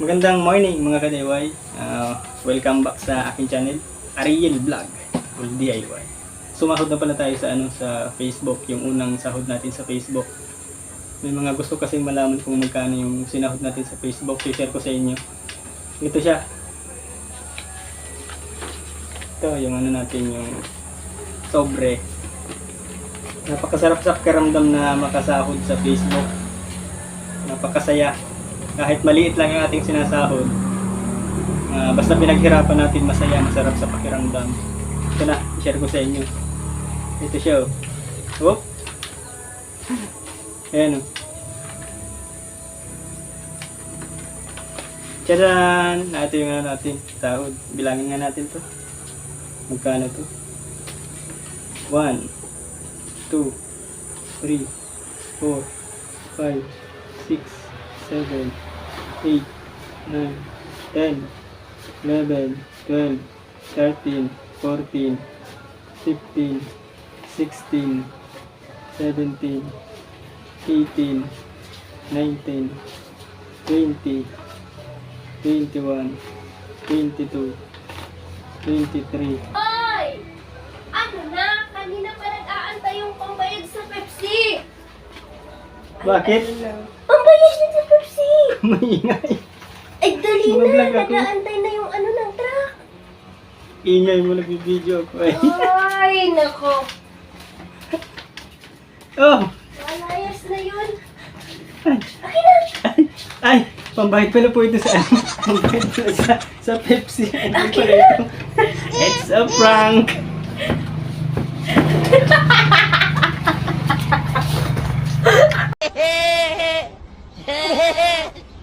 Magandang morning mga ka-DIY. Ah, welcome back sa aking channel, Ariel Vlog, or DIY. Sumahod na pala tayo sa ano sa Facebook, yung unang sahod natin sa Facebook. May mga gusto kasing malaman kung magkano yung sinahod natin sa Facebook, i-share ko sa inyo. Ito siya. Ito yung ano natin yung sobre. Napakasarap sa pakiramdam na makasahod sa Facebook. Napakasaya kahit maliit lang yung ating sinasahod, ah, basta pinaghirapan natin masaya, masarap sa pakiramdam. Ito na, i-share ko sa inyo. Ito siya oh. Whoop! Ayan oh. Tadaan! Ito yung ano natin, sahod. Bilangin nga natin to. Magkano to? 1, 2, 3, 4, 5, 6, 7, 8, 9, 10, 11, 12, 13, 14, 15, 16, 17, 18, 19, 20, 21, 22, 23, Hoy! Ano na? Kanina pa nag-aantay yung pambayad sa Pepsi! Bakit? Pambayad sa Pepsi! Maingay. Ay, dali na! ako. Nag-aantay na yung ano ng truck! Ingay mo nagbibideo ako eh. Ay, nako! Oh! Malayas na yun! Ay, Akin na! ay, pambayad pala po ito sa ano. Pambayad pala sa, sa Pepsi. Ano pala ito? It's a prank!